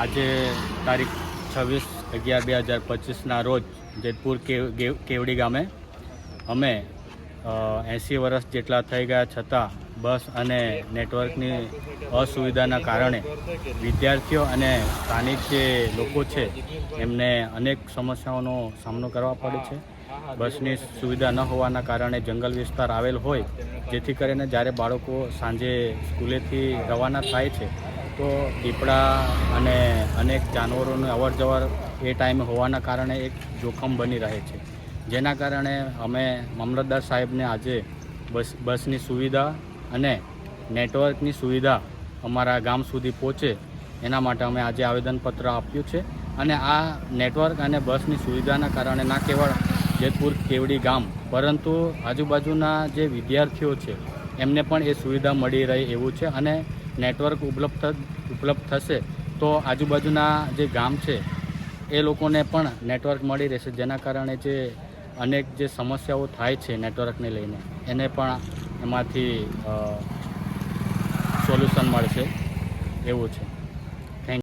આજે તારીખ છવ્વીસ અગિયાર બે હજાર પચીસના રોજ જેતપુર કેવડી ગામે અમે એંસી વર્ષ જેટલા થઈ ગયા છતાં બસ અને નેટવર્કની અસુવિધાના કારણે વિદ્યાર્થીઓ અને સ્થાનિક જે લોકો છે, એમને અનેક સમસ્યાઓનો સામનો કરવા પડે છે. બસની સુવિધા ન હોવાના કારણે જંગલ વિસ્તાર આવેલ હોય, જેથી કરીને જ્યારે બાળકો સાંજે સ્કૂલેથી રવાના થાય છે તો દીપડા અને અનેક જાનવરોની અવર જવર એ ટાઈમે હોવાના કારણે એક જોખમ બની રહે છે. જેના કારણે અમે મામલતદાર સાહેબને આજે બસ, બસની સુવિધા અને નેટવર્કની સુવિધા અમારા ગામ સુધી પહોંચે એના માટે અમે આજે આવેદનપત્ર આપ્યું છે. અને આ નેટવર્ક અને બસની સુવિધાના કારણે ના કેવળ જેતપુર કેવડી ગામ, પરંતુ આજુબાજુના જે વિદ્યાર્થીઓ છે એમને પણ એ સુવિધા મળી રહે એવું છે. અને નેટવર્ક ઉપલબ્ધ ઉપલબ્ધ થશે, તો આજુબાજુના જે ગામ છે, એ લોકોને પણ નેટવર્ક મળી રહેશે. જેના કારણે જે અનેક જે સમસ્યાઓ થાય છે નેટવર્કને લઈને, એને પણ એમાંથી સોલ્યુશન મળશે. એવું છે.